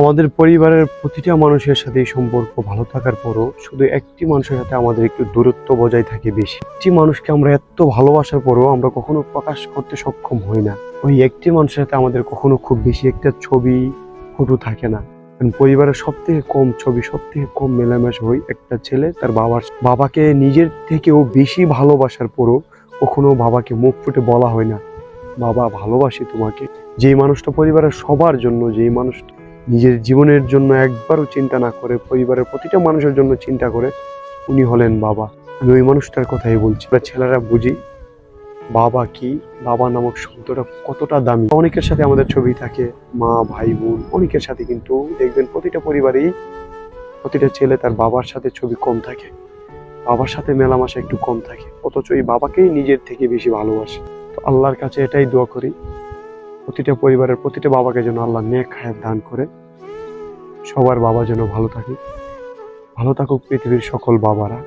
আমাদের পরিবারের প্রতিটা মানুষের সাথে সম্পর্ক ভালো থাকার পরও শুধু একটি মানুষের সাথে আমাদের একটু দূরত্ব বজায় থাকে বেশি। একটি মানুষকে আমরা এত ভালোবাসার পরও আমরা কখনো প্রকাশ করতে সক্ষম হই না। ওই একটি মানুষের সাথে আমাদের কখনো খুব বেশি একটা ছবি ফটো থাকে না। কারণ পরিবারের সব থেকে কম ছবি সব থেকে কম মেলামেশা হয় একটা ছেলে তার বাবার বাবাকে নিজের থেকেও বেশি ভালোবাসার পরও কখনো বাবাকে মুখ ফুটে বলা হয় না। বাবা, ভালোবাসি তোমাকে। যেই মানুষটা পরিবারের সবার জন্য, যেই মানুষ নিজের জীবনের জন্য একবারও চিন্তা না করে, পরিবারের প্রতিটা মানুষের জন্য চিন্তা করে উনি হলেন বাবা। আমি ওই মানুষটার কথাই বলছি। আমরা ছেলেরা বুঝি বাবা কি, বাবা নামক শব্দটা কতটা দামি। অনেকের সাথে আমাদের ছবি থাকে, মা, ভাই, বোন, অনেকের সাথে কিন্তু দেখবেন প্রতিটা পরিবারেই প্রতিটা ছেলে তার বাবার সাথে ছবি কম থাকে। বাবার সাথে মেলামেশা একটু কম থাকে, অথচ এই বাবাকেই নিজের থেকে বেশি ভালোবাসে। তো আল্লাহর কাছে এটাই দোয়া করি, প্রতিটা পরিবারের প্রতিটা বাবাকে যেন আল্লাহ নেক হায়াত দান করে। সবার বাবা যেন ভালো থাকে। ভালো থাকুক পৃথিবীর সকল বাবারা।